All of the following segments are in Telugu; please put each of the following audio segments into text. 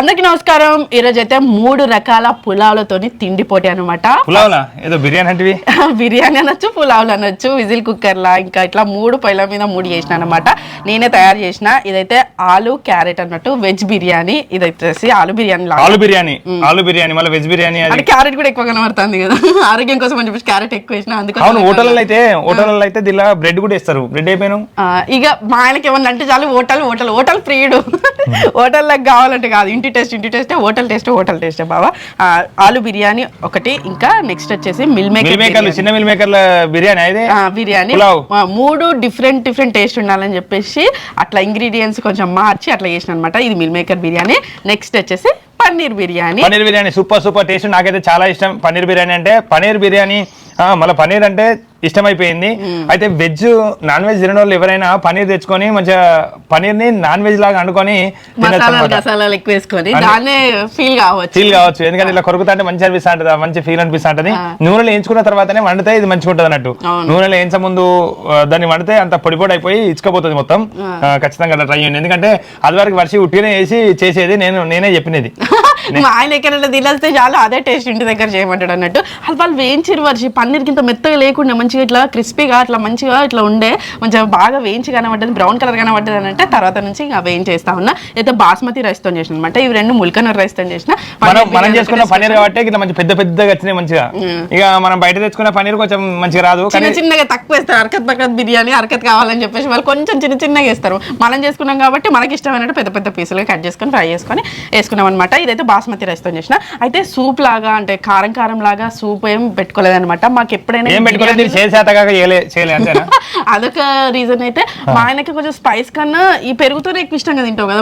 అందరికీ నమస్కారం. ఈరోజు అయితే మూడు రకాల పులావులతోని తిండి పోటీ అనమాట పులావులా? ఏదో బిర్యానీ అంటివి? బిర్యానీ అనొచ్చు పులావులు అనొచ్చు విజిల్ కుక్కర్లా ఇంకా ఇట్లా మూడు పొయ్యిల మీద మూడు చేసిన అనమాట నేనే తయారు చేసిన. ఇదైతే ఆలు క్యారెట్ అన్నట్టు వెజ్ బిర్యానీ. ఇదైతే ఆలు బిర్యానీ ఆలు బిర్యానీ. ఆలు బిర్యానీ మళ్ళీ వెజ్ బిర్యానీ అంటే క్యారెట్ కూడా ఎక్కువ కనబడుతుంది కదా. ఆరోగ్యం కోసం అని చెప్పేసి క్యారెట్ ఎక్కువ వేసిన అందుకోసం అవును హోటల్లో అయితే హోటల్లో అయితే దీనిలో బ్రెడ్ కూడా ఇస్తారు బ్రెడ్ అయిపోయాను. ఇక మా ఆయనకి ఏమన్నా అంటే చాలు హోటల్ హోటల్ హోటల్ ప్రియుడు హోటల్లోకి కావాలంటే కాదు. ఇంటి టేస్ట్ ఇంటి taste hotel taste hotel taste బాబా ఆలు బిర్యానీ ఒకటి ఇంకా నెక్స్ట్ వచ్చేసి మిల్ మేకర్ చిన్న మిల్ మేకర్ల బిర్యానీ అయితే బిర్యానీ. మూడు డిఫరెంట్ డిఫరెంట్ టేస్ట్ ఉండాలని చెప్పేసి అట్లా ఇంగ్రీడియంట్స్ కొంచెం మార్చి అట్లా చేసిన అనమాట ఇది మిల్ మేకర్ బిర్యానీ. నెక్స్ట్ వచ్చేసి paneer biryani. Paneer biryani super super taste. నాకైతే చాలా ఇష్టం. పన్నీర్ బిర్యానీ అంటే పన్నీర్ బిర్యానీ మళ్ళీ పన్నీర్ అంటే ఇష్టమైపోయింది అయితే వెజ్ నాన్ వెజ్ తినడం వాళ్ళు ఎవరైనా పన్నీర్ తెచ్చుకొని మంచిగా పన్నీర్ని నాన్ వెజ్ లాగా అనుకొని తినచ్చు మసాలాలు అనమాట గసాలాలు ఎక్కువ వేసుకొని దాన్నే ఫీల్ కావచ్చు. ఫీల్ కావచ్చు. ఎందుకంటే ఇట్లా కొరుకుతా అంటే మంచి అనిపిస్తా ఉంటుంది మంచి ఫీల్ అనిపిస్తా ఉంటుంది నూనెలో వేయించుకున్న తర్వాతనే వండితే ఇది మంచిగా ఉంటుంది అన్నట్టు. నూనెలో వేయించ ముందు దాన్ని వండితే అంత పొడి పొడి అయిపోయి ఇచ్చుకపోతుంది మొత్తం. ఖచ్చితంగా ట్రై చేయండి. ఎందుకంటే అది వరకు వర్షి ఉట్టినే వేసి చేసేది నేను నేనే చెప్పినది. మా ఆయన ఎక్కడైనా తినేస్తే చాలు అదే టేస్ట్ ఇంటి దగ్గర చేయమంటాడు అన్నట్టు. అది వాళ్ళు వేయించారు వర్షి పన్నీర్ కింద మెత్తగా లేకుండా మంచిగా ఇట్లా క్రిస్పీగా అట్లా మంచిగా ఇట్లా ఉండే మంచిగా బాగా వేయించి కనబడ్డది బ్రౌన్ కలర్ కనబడ్డది అని అంటే తర్వాత నుంచి ఇంకా వేయించేస్తా ఉన్నా. అయితే బాస్మతి రైస్తో చేసిన అనమాట ఇవి రెండు ముల్కనర్ రైస్తో చేసిన. మనం చేసుకున్న పన్నీర్ కాబట్టి ఇట్లా మంచి పెద్ద పెద్దగా వచ్చినాయి మంచిగా. ఇక మనం బయట తెచ్చుకున్న పన్నీర్ కొంచెం మంచిగా రాదు చిన్న చిన్నగా తక్కువ వేస్తారు అరకత్ బరకత్ బిర్యానీ అరకత్ కావాలని చెప్పేసి వాళ్ళు కొంచెం చిన్న చిన్నగా వేస్తారు. మనం చేసుకున్నాం కాబట్టి మనకి ఇష్టమైనట్టు పెద్ద పెద్ద పీసులుగా కట్ చేసుకొని ఫ్రై చేసుకొని వేసుకున్నాం అనమాట ఇదైతే బాస్మతి రైస్తో చేసిన. అయితే సూప్ లాగా అంటే కారం కారం లాగా సూప్ ఏం పెట్టుకోలేదన్నమాట. మాకు ఎప్పుడైనా అదొక రీజన్ అయితే. మా ఆయనకి కొంచెం స్పైస్ కన్నా ఈ పెరుగుతోనే ఎక్కువ ఇష్టంగా తింటావు కదా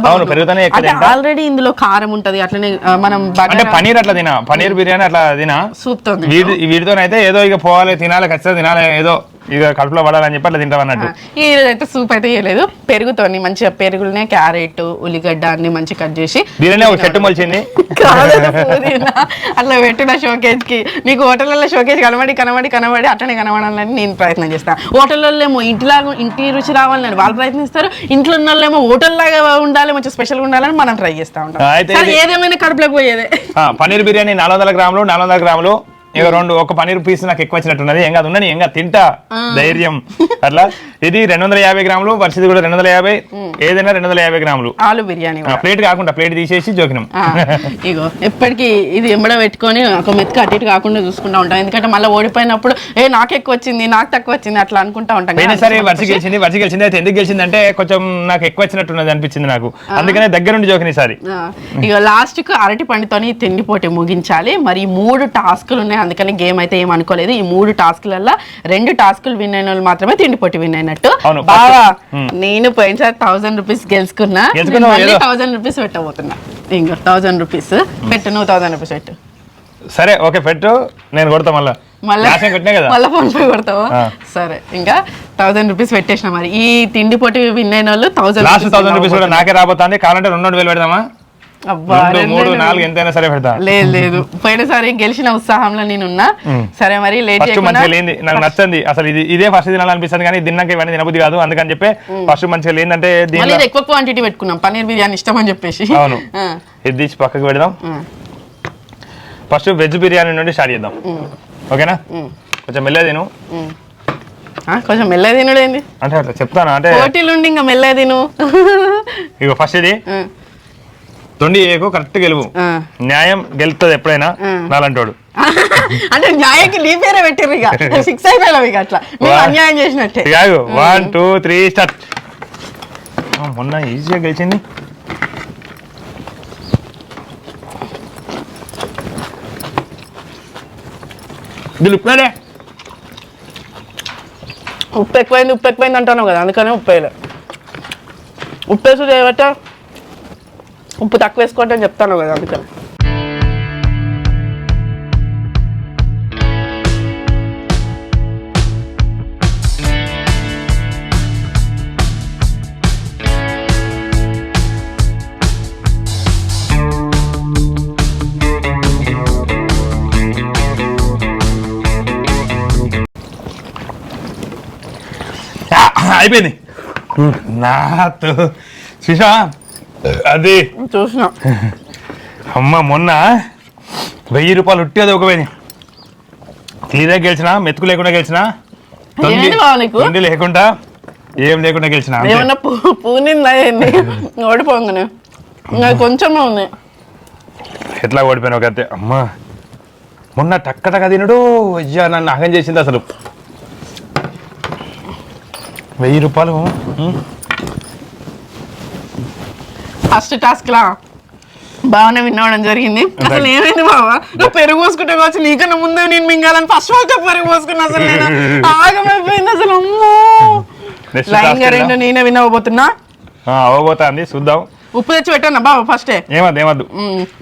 అంటే తింటా. ఆల్రెడీ ఇందులో కారం ఉంటది అట్లనే మనం అంటే పన్నీర్ అట్లా తినా పన్నీర్ బిర్యానీ అట్లా తినా. సూప్తో వీటి వీటితోనైతే ఏదో ఇక పోవాలి తినాలి ఖచ్చితంగా తినాలి ఏదో ఇక కడుపులో పడాలని చెప్పి అట్లా తింటాం అన్నట్టు. ఈ రోజు అయితే సూప్ అయితే చేయలేదు పెరుగుతోని మంచిగా పెరుగులనే క్యారెట్ ఉల్లిగడ్డ అన్ని మంచిగా కట్ చేసి దీనినే ఒక చెట్టు మొలిచింది. అట్లా పెట్టిన షోకేజ్కి నీకు హోటల్లో షోకేజ్ కనబడి కనబడి కనబడి అట్లనే కనబడాలని నేను ప్రయత్నం చేస్తాను హోటల్లో ఇంటిలాగా ఇంటి రుచి రావాలని వాళ్ళు ప్రయత్నిస్తారు. ఇంట్లో ఉన్న వాళ్ళేమో హోటల్ లాగా ఉండాలి మంచి స్పెషల్ ఉండాలని మనం ట్రై చేస్తా ఉంటాం. ఇది- ఏదేమైనా కడుపులోకి పోయేదే. పన్నీర్ బిర్యానీ నాలుగు వందల గ్రాములు నాలుగు వందల గ్రాములు ఇక రెండు ఒక పన్నీర్ పీస్ నాకు ఎక్కువ వచ్చినట్టున్నది. ఏం కాదు ఉన్నది ఏం కాదు తింటా. ధైర్యం. అట్లా? ఇది రెండు వందల యాభై గ్రాములు వర్షది కూడా రెండు వందల యాభై. ఏదైనా రెండు వందల యాభై గ్రాములు. ఆలు బిర్యానీ. ప్లేట్ కాకుండా ప్లేట్ తీసేసి జోకినాం. ఇగో ఎప్పటికీ ఇది ఎంబడ పెట్టుకొని ఒక మెతుకు అటు ఇటు కాకుండా చూసుకుంటా ఉంటాం. ఎందుకంటే మళ్ళీ ఓడిపోయినప్పుడు ఏ నాకు ఎక్కువ వచ్చింది నాకు తక్కువ వచ్చింది అట్లా అనుకుంటా ఉంటాం. పోయినసారి వర్ష గెలిచింది వర్ష గెలిచింది అయితే ఎందుకు గెలిచింది అంటే కొంచెం నాకు ఎక్కువ వచ్చినట్టున్నది అనిపించింది నాకు. అందుకనే దగ్గరుండి జోకిన ఈసారి. ఇక లాస్ట్కు అరటి పండుతోని తిండి పోటీ ముగించాలి. మరి మూడు టాస్కులు ఉన్నాయి అందుకని గేమ్ అయితే ఏం అనుకోలేదు. ఈ మూడు టాస్కులలో రెండు టాస్కులు విన్ అయిన వాళ్ళు మాత్రమే తిండి పోటీ విన్ అయినట్టు. బాగా నేను పోయినసారి థౌసండ్ రూపీస్ గెలుచుకున్నా. థౌసండ్ రూపీస్ పెట్టబోతున్నా. ఇంకో థౌసండ్ రూపీస్ పెట్టు నువ్వు థౌసండ్ రూపీస్ పెట్టు. సరే ఓకే పెట్టు. నేను కొడతా మళ్ళా. మళ్ళీ? ఫోన్ పే కొడతావా. సరే ఇంకా థౌసండ్ రూపీస్ పెట్టేసిన మరి. ఈ తిండి పోటీ విన్ అయిన వాళ్ళు థౌసండ్ థౌసండ్ రూపీస్ కూడా నాకే రాబోతుంది. కావాలంటే రెండు వేలు పెడదామా? రెండు మూడు. నాలుగు ఎంతైనా సరే పెడతా. లేదు లేదు. పోయినసారి గెలిచిన ఉత్సాహంలో నేనున్నా సరే మరి లేట్ మంచిగా నాకు నచ్చింది. అసలు ఇది ఇదే ఫస్ట్ తినాలనిపిస్తుంది కానీ తిన్నాక ఇవన్నీ తినబుద్ధి కాదు. అందుకని చెప్పి ఫస్ట్ మంచిగా లేదంటే ఎక్కువ క్వాంటిటీ పెట్టుకున్నాం. పన్నీర్ బిర్యానీ ఇష్టం అని చెప్పేసి. అవును. ఆ, ఇది తీసి పక్కకు పెడదాం. ఫస్ట్ వెజ్ బిర్యానీ నుండి స్టార్ట్ చేద్దాం. ఓకేనా? కొంచెం మెల్లగా తిను. కొంచెం మెల్లగా అంటే అట్లా చెప్తాను? అంటే ఇంకా మెల్లగా తిను. ఇక ఫస్ట్ ఇది. తొండి ఏకు కరెక్ట్ గెలువు. న్యాయం గెలుస్తుంది ఎప్పుడైనా నాలంటోడు. అంటే న్యాయకి నీ పేరే పెట్టిర్రు ఇక. ఫిక్స్ అయిపోయాం ఇక అట్లా. అన్యాయం చేసినట్టే. ఇక వన్ టూ త్రీ స్టార్ట్ మొన్న ఈజీగా గెలిచింది. ఇది లుక్నాడే ఉప్పు ఎక్కువైంది ఉప్పు ఎక్కువైంది అంటాను కదా అందుకనే ఉప్పు వేయలే. ఉప్పు వేసుడు ఏమట ఉప్పు తక్కువ వేసుకోండి అని చెప్తాను కదా అందుకని అయిపోయింది. నాతో చూసా అది? చూసిన. అమ్మ మొన్న వెయ్యి రూపాయలు ఉట్టేది ఒక వెయ్యి క్లియర్గా గెలిచిన మెతుకు లేకుండా గెలిచిన లేకుండా ఏం లేకుండా గెలిచిన. ఏమన్నా పూనిందా ఏంది? ఓడిపోగానే. ఇంకా కొంచెమే ఉంది. ఎట్లా ఓడిపోయినావు కత్తే అమ్మా మొన్న టక్క టక్క తినడు అయ్యా నన్ను అహం చేసింది అసలు. వెయ్యి రూపాయలు? ఫస్ట్ టాస్క్ లా. బాగానే వినవడం జరిగింది. అసలు ఏమైంది బావా? నువ్వు పెరుగు పోసుకుంటే కావచ్చు నీకన్నా ముందే నేను మింగాలని ఫస్ట్ ఆల్ పెరుగు పోసుకున్నా అసలు నేను. ఆగమైపోయింది అసలు అమ్మో. లైన్ task గా ఉందా? రెండు నేనే వినవబోతున్నా. ఆ, అవ్వబోతుంది చూద్దాం. ఉప్పు తెచ్చి పెట్టాను బావ ఫస్టే ఏమద్దు ఏమద్దు.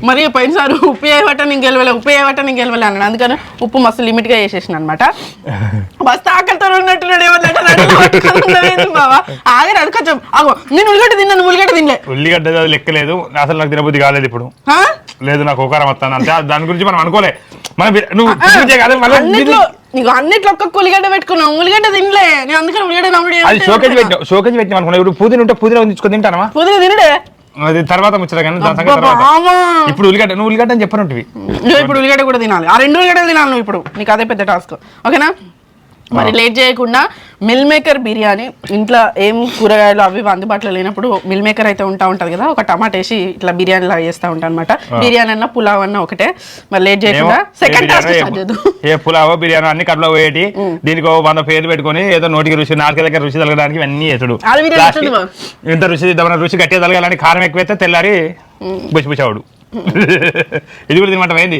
మరి పోయినసారి ఉప్పు వేయబట్ట నేను గెలవలే ఉప్పు వేయబట్ట నేను గెలవలే అన్నాడు. అందుకని ఉప్పు మస్తు లిమిట్గా వేసేసిన అనమాట మస్తు ఆకలితో ఉన్నట్టున్నాడు ఏమన్నా బావా. ఆగరు అది కొంచెం ఆగో. నేను ఉల్లిగడ్డ తిన్నాను ఉల్లిగడ్డ తినలే. ఉల్లిగడ్డ లెక్కలేదు. అసలు నాకు తినబుద్ధి కాలేదు ఇప్పుడు? లేదు నాకు ఒకరం వస్తాను అంతే. దాని గురించి మనం అనుకోలే. మనం నువ్వు అన్నిట్లో నీకు అన్నిట్లో ఒక్క ఉల్లిగడ్డ పెట్టుకున్నావు. ఉల్లిగడ్డ తినలే. నేను అందుకని ఉల్లిగడ్డ నమ్ముడు అది షోకేజ్ పెట్టినావు. షోకేజ్ పెట్టినాం అనుకున్నా ఇప్పుడు పుదీన ఉంటే పుదీన ఉంచుకొని తింటానమా పుదీనా తినడే? అది తర్వాత ముచ్చట కానీ దాని సంగతి తర్వాత. ఇప్పుడు ఉల్లిగడ్డ నువ్వు ఉల్లిగడ్డ అని చెప్పనుంటివి. ఇప్పుడు ఉల్లిగడ్డ కూడా తినాలి. ఆ రెండు ఉల్లిగడ్డలు తినాలి నువ్వు ఇప్పుడు. నీకు అదే పెద్ద టాస్క్. ఓకేనా? మరి లేట్ చేయకుండా మిల్ మేకర్ బిర్యానీ ఇంట్లో ఏం కూరగాయలు అవి అందుబాటులో లేనప్పుడు మిల్ మేకర్ అయితే ఉంటా ఉంటది కదా ఒక టమాటా వేసి ఇట్లా బిర్యానీ లాగా చేస్తా ఉంటా అనమాట బిర్యానీ అన్న పులావ్ అన్న ఒకటే మరి లేట్ చేయకుండా సెకండ్ టాస్క్ ఏ పులావో బిర్యానో అన్ని కడుపులో పోయేటి దీనికి వంద పేర్లు పెట్టుకొని ఏదో నోటికి రుచి నాలుగు దగ్గర రుచి తగలడానికి ఇవన్నీ వేసుడు ఇంత రుచి రుచి గట్టిగా తలగాలని కారం ఎక్కువైతే తెల్లారి బుచ్చి బుచ్చావుడు ఇది కూడా తినమంటావా ఏంది?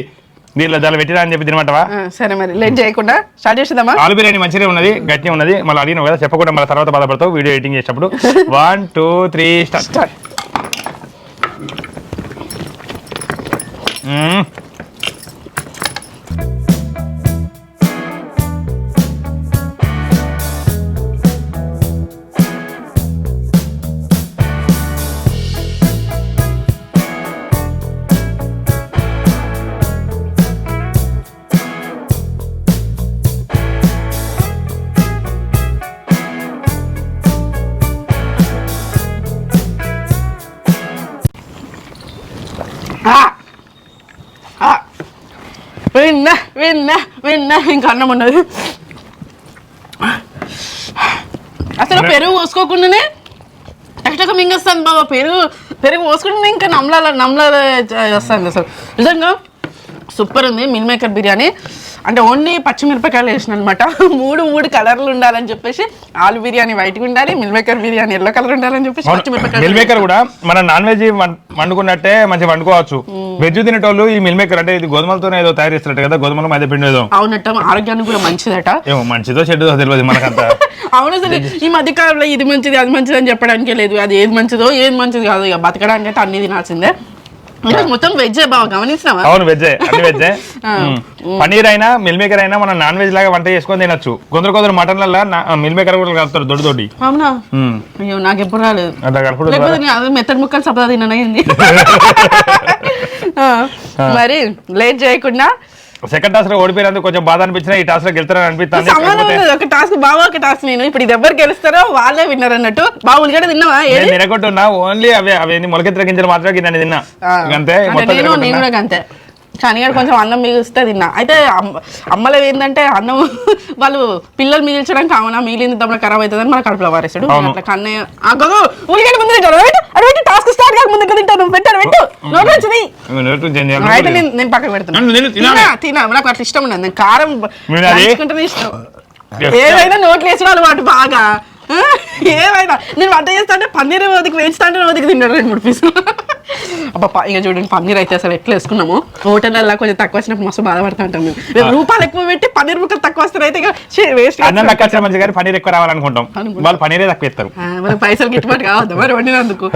దీనిలో దాని పెట్టినా అని చెప్పి తినమంటావా? సరే మరి లేట్ చేయకుండా స్టార్ట్ చేసేద్దామా? ఆలు బిర్యానీ మంచిగా ఉన్నది గట్టిగా ఉన్నది. మళ్ళీ అడిగినావు కదా చెప్పకుండా మళ్ళీ తర్వాత బాధపడతావు వీడియో ఎడిటింగ్ చేసేటప్పుడు. One two three start start ఇంకా అన్నం ఉన్నది. అసలు పెరుగు పోసుకోకుండానే టక్టక మింగేస్తాను బాబా పెరుగు పెరుగు పోసుకుంటే ఇంకా నమ్లాల నమ్లాల వస్తుంది అసలు. నిజంగా సూపర్ ఉంది మిల్ మేకర్ బిర్యానీ. అంటే ఓన్లీ పచ్చిమిరపకాయలు వేసిన అనమాట మూడు మూడు కలర్లు ఉండాలని చెప్పేసి ఆలు బిర్యానీ వైట్గా ఉండాలి meal maker biryani yellow colour ఉండాలని చెప్పేసి మిల్ పచ్చిమిరపకాయలు మేకర్ కూడా మన నాన్ వెజ్ వండుకున్నట్టే మంచిగా వండుకోవచ్చు. వెజ్ తినేటోళ్ళు ఈ మిల్ మేకర్ అంటే ఇది గోధుమలతోనే ఏదో తయారు చేస్తున్నట్టు కదా గోధుమలు మైదా పిండి ఏదో అవునట్ట ఆరోగ్యానికి కూడా మంచిదట. ఏమో మంచిదో చెడ్డదో తెలియదు మనకంత. అవును అసలు ఈ మధ్య కాలంలో ఇది మంచిది అది మంచిది అని చెప్పడానికే లేదు అది ఏది మంచిదో ఏది మంచిది కాదు ఇక బతకడానికి అయితే అన్ని తినాల్సిందే. మొత్తం వెజ్ బాగా గమనిస్తున్నావా? అవును వెజ్జే అన్ని వెజ్జే. మ్మ్. పనీర్ అయినా మిల్ మేకర్ అయినా మనం నాన్ వెజ్ లాగా వంట చేసుకొని తినొచ్చు. కొందరు కొందరు మటన్లలో మిల్ మేకర్ కూడా కలుపుతారు దొడ్డు దొడ్డి అవునా. అయ్యో నాకు ఎప్పుడు రాలేదు. అట్లా కలుపుడు మెత్తడి ముక్కలు సపదా తిననయింది మరి లేట్ చేయకుండా సెకండ్ టాస్లో ఓడిపోయినందుకు కొంచెం బాధ అనిపించినా ఈ టాస్లో గెలుతారని అనిపిస్తుంది. ఒక టాస్క్ బాగా ఒక టాస్క్ నేను. ఇప్పుడు ఇది ఎవరు గెలుస్తారో వాళ్ళే విన్నర్ అన్నట్టు. బాగా ఉల్లిగడ్డ తిన్నావా? ఏది? నేను తినకుంటున్నా ఓన్లీ అవే. అవన్నీ మొలకెత్తిన గింజలు మాత్రమే నేను తిన్నా. అంతే నేను. కూడా అంతే కానీ ఇక్కడ కొంచెం అన్నం మిగిలిస్తే తిన్నా. అయితే అమ్మ- అమ్మలో ఏంటంటే అన్నం వాళ్ళు పిల్లలు మిగిల్చడానికి కావునా మిగిలింది దమ్మున ఖరాబ్ అవుతుందని మన కడుపులో వారేసాడు. అట్లా కన్నయ్య ఉల్లిగడ్డ ముందు తింటాడు టాస్క్ స్టార్ట్ కాక ముందు తింటాను పెట్టాను పెట్టు నోట్ వచ్చింది. అయితే నేను నేను పక్కన. తినా తినా నాకు అట్లా ఇష్టం ఉండదు. నేను కారం ఇష్టం. ఏదైనా నోట్లు వేసిన అలవాటు బాగా? ఏమైనా నేను వంట చేస్తా అంటే పన్నీర్ వదికి వేయించుతా అంటే వదికి తిన్నాడు రెండు మూడు పీసులు. అబ్బా ఇక చూడండి పన్నీర్ అయితే అసలు ఎట్లా వేసుకున్నాము? హోటల్లో కొంచెం తక్కువ వచ్చినప్పుడు మస్తు బాధపడతా ఉంటాం మేము మేము రూపాయలు ఎక్కువ పెట్టి పన్నీర్ ముక్కలు తక్కువ వస్తారు అయితే వేస్ట్ అన్నం తక్కువ వచ్చిన మంచి కానీ పనీర్ ఎక్కువ రావాలనుకుంటాం. వాళ్ళు పనీరే తక్కువ ఇస్తారు. పైసలు గిట్టుబాటు కావద్దు? మరి వండినందుకు.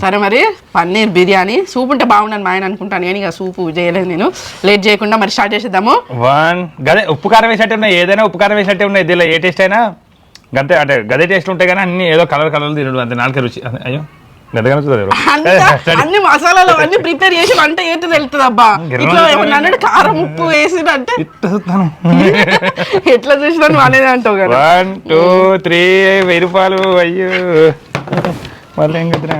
సరే మరి పన్నీర్ బిర్యానీ. సూప్ ఉంటే బాగుండని మా ఆయన అనుకుంటాను. కానీ ఇక సూప్ చేయలేదు నేను. లేట్ చేయకుండా మరి స్టార్ట్ చేసేద్దాము. వన్ గదే ఉప్పు కారం వేసినట్టే ఉన్నాయి. ఏదైనా ఉప్పు కారం వేసినట్టే ఉన్నాయి. దీనిలో ఏ టేస్ట్ అయినా. గంతే అంటే గదే టేస్ట్ ఉంటాయి కానీ అన్ని ఏదో కలర్ కలర్ తినడు అంతే నాలుగే రుచి. అయ్యో చూడరు అంతా అన్ని మసాలాలు అన్ని ప్రిపేర్ చేసి వంట ఏంటి తెలుస్తుంది అబ్బా. ఇట్లా ఏమన్నా కారం ఉప్పు వేసినంటే ఇస్తాను ఎట్లా చూసినా వాళ్ళేదే అంటావు కదా. వన్ టూ త్రీ వెయ్యి రూపాయలు అయ్యో. మళ్ళీ ఏం కదరా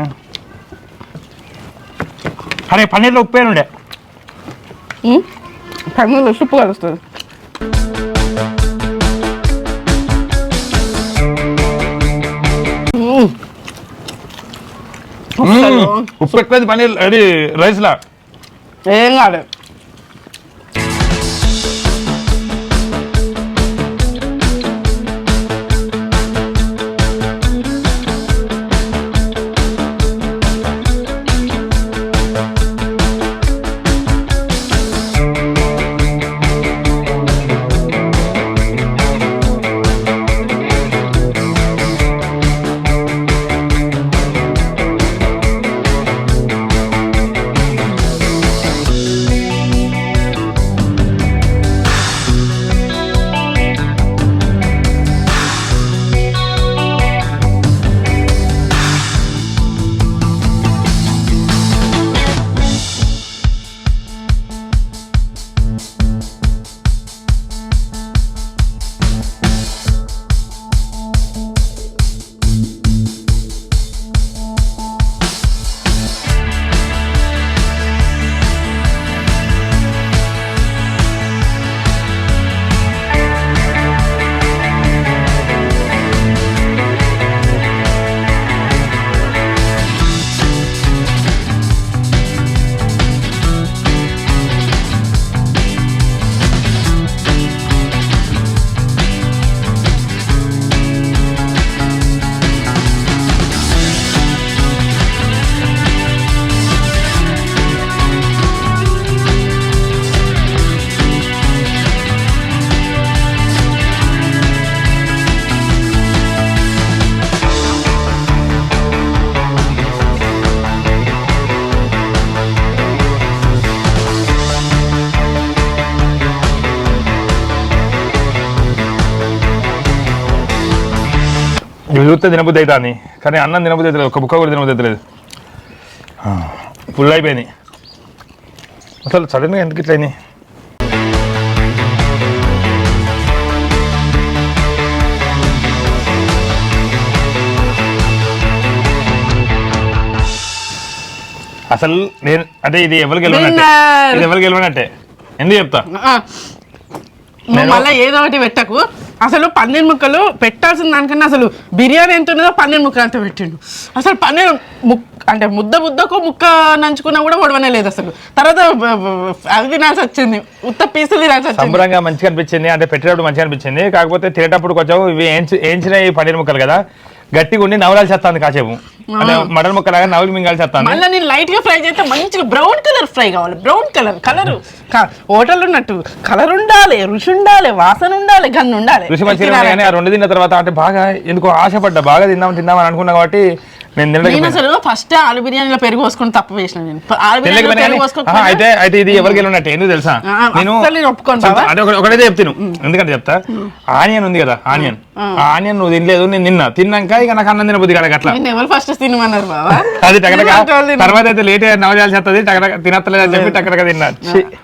అరే పన్నీర్లో ఉప్పు ఉండే? పన్నీర్లో సూపు కలుస్తుంది. ఉప్పు ఎక్కువైంది పన్నీర్ అది రైస్లా ఏం కాదు చూస్తే తినబుద్ధి అవుతుంది కానీ అన్నం తినబుద్ధి అవుతలేదు ఒక బుక్క కూడా తినబుద్ధి అవుతలేదు ఫుల్ అయిపోయింది. అసలు సడన్గా ఎందుకు ఇట్లా అయింది అసలు నేను అంటే ఇది ఎవరికి Winner. ఇది ఎవరికి గెలవనట్టే? ఎందుకు చెప్తా. నువ్వు మళ్ళీ ఏదో ఒకటి పెట్టకు. అసలు పన్నీర్ ముక్కలు పెట్టాల్సిన దానికన్నా అసలు బిర్యానీ ఎంత ఉన్నదో పన్నీర్ ముక్కలు అంత పెట్టిండు. అసలు పన్నీర్ ముక్ అంటే ముద్ద ముద్దకు ముక్క నంచుకున్నా కూడా ఒడవనే లేదు అసలు. తర్వాత అది తినాల్సి వచ్చింది. ఉత్త పీసులు తినాల్సి వచ్చింది. సంబరంగా మంచిగా అనిపించింది. అంటే పెట్టేటప్పుడు మంచిగా అనిపించింది. కాకపోతే తినేటప్పుడు కొంచెం ఇవి ఏంచి ఏంచిన ఈ పన్నీర్ ముక్కలు కదా. గట్టిగా ఉండి నవలాలు చేస్తాను కాసేపు. మటన్ ముక్కలాగా నవలు మింగాలి చేస్తాను మళ్ళీ నేను లైట్గా ఫ్రై చేస్తే మంచిగా బ్రౌన్ కలర్ ఫ్రై కావాలి. బ్రౌన్ కలర్ కలర్ హోటల్ ఉన్నట్టు కలర్ ఉండాలి రుచి ఉండాలి వాసన ఉండాలి గన్ను ఉండాలి. రుచి మంచిగా ఆ రెండు తిన్న తర్వాత అంటే బాగా ఎందుకో ఆశపడ్డా బాగా తిందాం తిందామని అనుకున్నా కాబట్టి నేను అసలు ఫస్ట్ ఆలు బిర్యానీలో పెరుగు పోసుకొని తప్పు వేసిన నేను. ఆలు బిర్యానీలో పెరుగు అయితే అయితే ఇది ఎవరికి ఎందుకు తెలుసా? నేను. అంటే ఒకటి- చెప్తాను ఎందుకంటే చెప్తా? ఆనియన్ ఉంది కదా ఆనియన్. ఆనియన్ నువ్వు తినలేదు నేను తిన్నా. తిన్నాక ఇక నాకు అన్నం తినబుద్ధి కదా అట్లా ఎవరు ఫస్ట్ తినమన్నారు అది టకటక. తర్వాత అయితే లేట్ నవజాల్సి వస్తుంది టకటక తినత్తలేదు అని చెప్పి టకటక తిన్నా.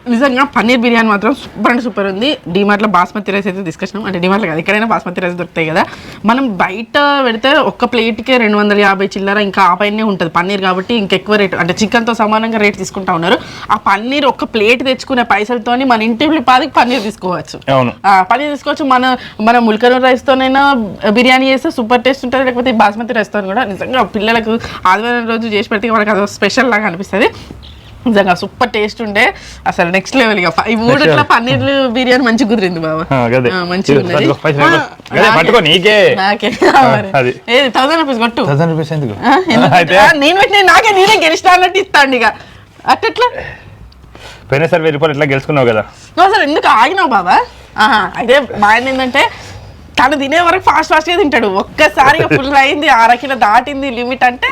నిజంగా పన్నీర్ బిర్యానీ మాత్రం సూపర్ అంటే సూపర్ ఉంది. డిమార్ట్లో బాస్మతి రైస్ అయితే తీసుకొచ్చినాం అంటే డిమార్ట్లో కాదు ఎక్కడైనా బాస్మతి రైస్ దొరుకుతాయి కదా. మనం బయట పెడితే ఒక్క ప్లేట్కే రెండు వందల యాభై చిల్లర ఇంకా ఆ పైనే ఉంటుంది. పన్నీర్ కాబట్టి ఇంకెక్కువ రేట్ అంటే చికెన్తో సమానంగా రేట్ తీసుకుంటా ఉన్నారు. ఆ పన్నీర్ ఒక్క ప్లేట్ తెచ్చుకునే పైసలతోని మన ఇంటి పాదికి పన్నీర్ తీసుకోవచ్చు. పన్నీర్ తీసుకోవచ్చు. మన మన ముల్కరు రైస్తోనైనా బిర్యానీ చేస్తే సూపర్ టేస్ట్ ఉంటుంది. లేకపోతే బాస్మతి రైస్తో కూడా నిజంగా పిల్లలకు ఆదివారం రోజు చేసి పెడితే మనకు అది స్పెషల్ లాగా అనిపిస్తుంది. నిజంగా సూపర్ టేస్ట్ ఉండే. అసలు నెక్స్ట్ లెవెల్ ఇక. ఈ మూడిట్లో level. పన్నీర్ బిర్యానీ మంచిగా కుదిరింది బాబా. థౌసండ్ రూపీస్ కొట్టు. నేను పెట్టిన నాకే నేనే గెలిచిన అన్నట్టు ఇస్తాండి ఇక. అట్టెట్లా పోయినసారి వెయ్యి రూపాయలు ఇట్లా గెలుచుకున్నావు కదా. అసలు ఎందుకు ఆగినావు బాబా? అయితే మా ఆయన ఏంటంటే తను తినే వరకు ఫాస్ట్ ఫాస్ట్గా తింటాడు. ఒక్కసారి ఫుల్ అయింది అరకిలో దాటింది లిమిట్ అంటే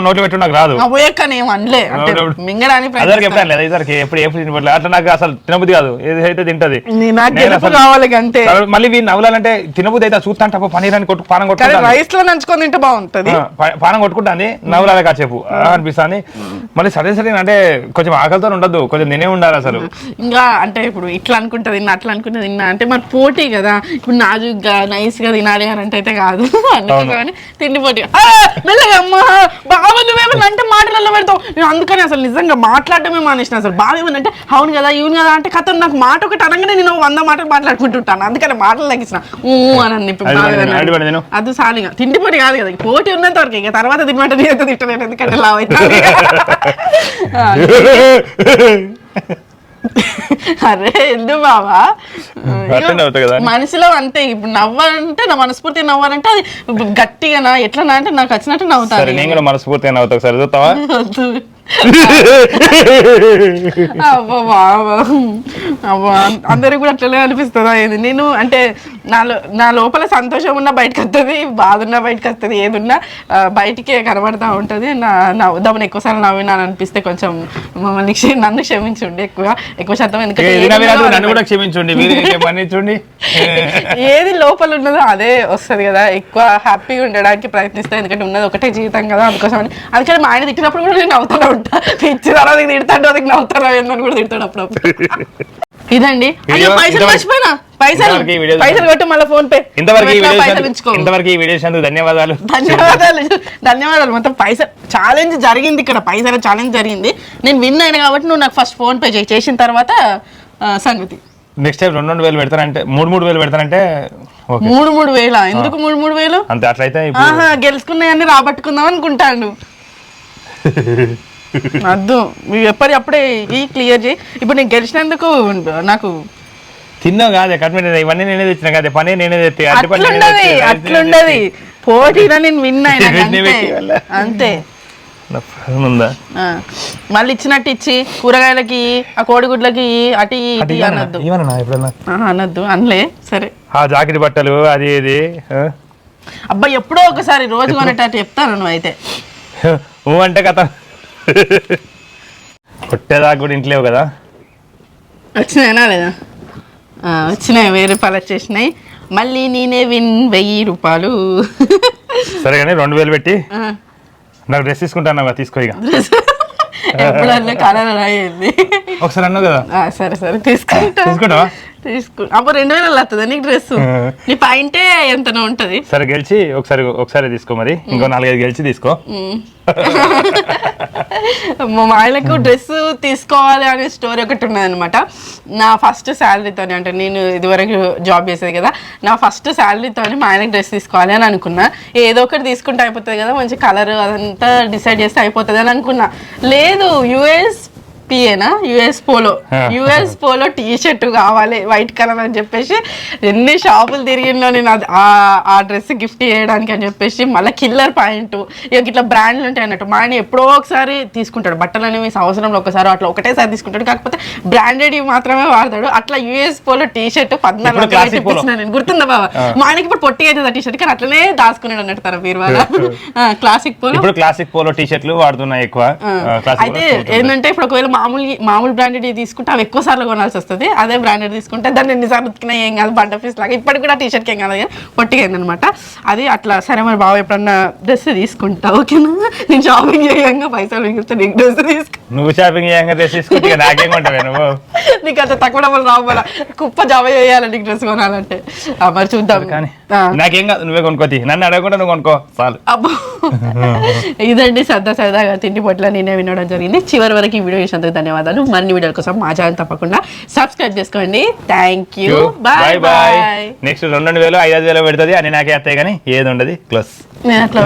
నోట్లు పెట్టు నాకు రాదు. అనలే. అంటే. మింగడానికి. ఎప్పుడు అట్లా నాకు అసలు తినబుద్ధి కాదు. ఏది అయితే తింటది. నీ నాకు నేను గెలుపు అసలు- కావాలి అంతే మళ్ళీ వీళ్ళు నవ్వాలంటే తినబుద్ధి అయితే చూస్తా అంటే పనీర్ అని కొట్టు పానం కొట్టుకుంటాను. రైస్లో నంచుకొని తింటే బాగుంటది. పానం కొట్టుకుంటాను నవ్వులాగా కాసేపు. అనిపిస్తుంది. మళ్ళీ సరే సరే అంటే కొంచెం ఆకలితో ఉండద్దు. కొంచెం తినే ఉండాలి అసలు. ఇంకా అంటే ఇప్పుడు ఇట్లా అనుకుంటా తిన్నా అట్లా అనుకుంటా తిన్నా అంటే మరి పోటీ కదా. ఇప్పుడు నాజుగ్గా నైస్గా తినాలి అని అంటే అయితే కాదు. అందుకని తిండి పోటీ. మెల్లగా అమ్మా. బాబు నువ్వేమన్నా అంటే మా మళ్ళీ పెడతావు. నేను అందుకని అసలు నిజంగా మాట్లాడటమే మానేసిన. అసలు బాగా ఏమనంటే అవును కదా ఇవును కదా. అంటే కథ నాకు మాట ఒకటి అనగానే నేను వంద మాటలు మాట్లాడుకుంటుంటాను అందుకని మాటలు తగ్గించిన. ఊ అని అది సాలిగా తిండి పొడి కాదు కదా. పోటీ ఉన్నంత వరకు ఇక తర్వాత తినమంటే నేను తింటలేను ఎందుకంటే లావ్ అవుతాను. అరే ఎందుకు బావా. మనిషిలో అంతే ఇప్పుడు నవ్వాలంటే నా మనస్ఫూర్తి నవ్వాలంటే అది గట్టిగా ఎట్లా అంటే నాకు వచ్చినట్టు సరే నవ్వుతాను నేను కూడా మనస్ఫూర్తిగా నవ్వుతా. ఒకసారి చూస్తావా? అందరికి కూడా అట్లనే అనిపిస్తుందా ఏది? నేను అంటే నాలో నా లోపల సంతోషం ఉన్నా బయటకు వస్తుంది బాధ ఉన్నా బయటకు వస్తుంది ఏది ఉన్నా బయటికే కనబడతా ఉంటుంది. నా నవ్వుదామని ఎక్కువసార్లు నవ్వినాను అనిపిస్తే కొంచెం మమ్మల్ని నన్ను క్షమించండి ఎక్కువ ఎక్కువ శాతం ఎందుకంటే ఏది క్షమించండి లోపల ఉన్నదో అదే వస్తుంది కదా. ఎక్కువ హ్యాపీగా ఉండడానికి ప్రయత్నిస్తా ఎందుకంటే ఉన్నది ఒకటే జీవితం కదా అందుకోసం అని అందుకని మా ఆయన తిట్టినప్పుడు కూడా నేను నవ్వుతూనే ఉంటా పిచ్చి తర్వాత తిడతాడు అది నవ్వుతారా ఏందని కూడా తిడతాడు అప్పుడప్పుడు. ఇదండి. అయ్యో పైసలు మర్చిపోయినా. పైసలు పైసలు కొట్టు మళ్ళీ ఫోన్ పే. ఇంతవరకు ఇంతవరకు ఈ వీడియో అందుకు ధన్యవాదాలు. ధన్యవాదాలు ధన్యవాదాలు. మొత్తం పైసలు ఛాలెంజ్ జరిగింది ఇక్కడ. పైసల ఛాలెంజ్ జరిగింది. నేను విన్ అయినా కాబట్టి నువ్వు నాకు ఫస్ట్ ఫోన్ పే చేసిన తర్వాత సంగతి. నెక్స్ట్ టైం రెండు రెండు వేలు పెడతారంటే మూడు మూడు వేలు పెడతారంటే ఓకే. మూడు మూడు వేల? ఎందుకు మూడు మూడు వేలు? అంతే అట్లయితే గెలుచుకున్నాయన్ని రాబట్టుకుందాం అనుకుంటాను అద్దు. ఎప్పటి అప్పుడే ఈ క్లియర్ చేయి. ఇప్పుడు నేను గెలిచినందుకు నాకు తిన్నావు కాదే కట్మెంట్ ఇవన్నీ నేనే తెచ్చిన కాదే పని నేనే నేనే అట్లుండది అట్లుండది. పోటీలో నేను విన్ అయినా అంతే. ఉందా. మళ్ళీ ఇచ్చినట్టు ఇచ్చి కూరగాయలకి ఆ కోడిగుడ్లకి అటు ఇటు? అనొద్దు. అనొద్దు. అనలే. సరే. ఆ జాకెట్ బట్టలు అది ఇది ఆ? అబ్బా ఎప్పుడో ఒకసారి రోజు కొనేటట్టు చెప్తాను నువ్వు అయితే అంటే కథ. కొట్టేదాకా కూడా ఇంట్లేవు కదా? వచ్చినాయినా లేదా? వచ్చినాయి వెయ్యి రూపాయలు వచ్చేసినాయి మళ్ళీ నేనే విన్ వెయ్యి రూపాయలు. సరే కానీ రెండు వేలు పెట్టి నాకు డ్రెస్ తీసుకుంటాను తీసుకో ఇక. ఎప్పుడన్నా కలర్ అయ్యింది ఒకసారి అన్నావు కదా? సరే సరే తీసుకుంటా. తీసుకుంటావా? తీసుకు అప్పుడు రెండు వేలు వస్తుందా నీకు డ్రెస్ నీ పాయింటే ఎంతనో ఉంటది. సరే గెలిచి ఒకసారి ఒకసారి తీసుకో మరి. ఇంకో నాలుగైదు గెలిచి తీసుకో. మా ఆయనకు డ్రెస్ తీసుకోవాలి అనే స్టోరీ ఒకటి ఉన్నదనమాట నా ఫస్ట్ శాలరీతోని అంటే నేను ఇదివరకు జాబ్ చేసేది కదా నా ఫస్ట్ శాలరీతోని మా ఆయనకి డ్రెస్ తీసుకోవాలి అని అనుకున్నా. ఏదో ఒకటి తీసుకుంటే అయిపోతుంది కదా మంచి కలర్ అదంతా డిసైడ్ చేస్తే అయిపోతుంది అని అనుకున్నా. లేదు US పిఏనా US polo. US polo T shirt కావాలి వైట్ కలర్ అని చెప్పేసి ఎన్ని షాపులు తిరిగినో నేను అది ఆ- ఆ డ్రెస్ గిఫ్ట్ చేయడానికి అని చెప్పేసి మళ్ళీ కిల్లర్ పాయింట్. ఇక ఇట్లా బ్రాండ్లు ఉంటాయి అన్నట్టు. మా ఆయన ఎప్పుడో ఒకసారి తీసుకుంటాడు. బట్టలు అనేవి సంవత్సరంలో ఒకసారి అట్లా ఒకటేసారి తీసుకుంటాడు. కాకపోతే బ్రాండెడ్ మాత్రమే వాడతాడు. అట్లా యుఎస్ పోలో టీ షర్ట్ పద్నాలుగు నేను. గుర్తుందా బాబా? మా ఆయనకి ఇప్పుడు పొట్టి అవుతుంది ఆ టీ షర్ట్ కానీ అట్లనే దాచుకున్నాడు అన్నట్టు తన బీరువాల క్లాసిక్ పోలో. ఇప్పుడు క్లాసిక్ పోలో టీ షర్ట్లు వాడుతున్నాయి ఎక్కువ అయితే. ఏంటంటే ఇప్పుడు ఒకవేళ మామూలు మామూలు బ్రాండెడ్ తీసుకుంటే అవి ఎక్కువ సార్లు కొనాల్సి వస్తుంది. అదే బ్రాండెడ్ తీసుకుంటే దాన్ని ఎన్నిసార్లు ఉతికినా ఏం కాదు బండ పీస్ లాగా. ఇప్పటికి కూడా టీ షర్ట్కి ఏం కాదు పొట్టిగా అయిందనమాట. అది అట్లా సరే మరి బావ ఎప్పుడన్నా డ్రెస్ తీసుకుంటా ఓకేనా? నేను షాపింగ్ చేయంగా పైసలు మిగిలితే నీకు డ్రెస్ తీసుకు నువ్వు షాపింగ్ చేయంగా డ్రెస్ తీసుకుంటే నాకేం కొంటావే నువ్వు? నీకు అంత తక్కువ డబ్బులు రావు కుప్ప జాబ్ చేయాలి నీకు డ్రెస్ కొనాలంటే. ఆ, మరి చూద్దాం. కానీ. నాకేం కాదు నువ్వే కొనుక్కోతి నన్ను అడగకుండా నువ్వు కొనుక్కో చాలు. అబ్బో. ఇదండి సరదా సరదాగా తిండి పొట్ల నేనే వినడం జరిగింది. చివరి వరకు ఈ వీడియో చేసినందుకు ధన్యవాదాలు. మరిన్ని వీడియోల కోసం మా ఛానల్ తప్పకుండా సబ్స్క్రైబ్ చేసుకోండి. Thank you bye bye next రెండు వేలు ఐదు ఐదు వేలు పెడుతుంది. అని నాకే వస్తాయి కానీ ఏది ఉండదు. క్లోజ్ నేను అట్లా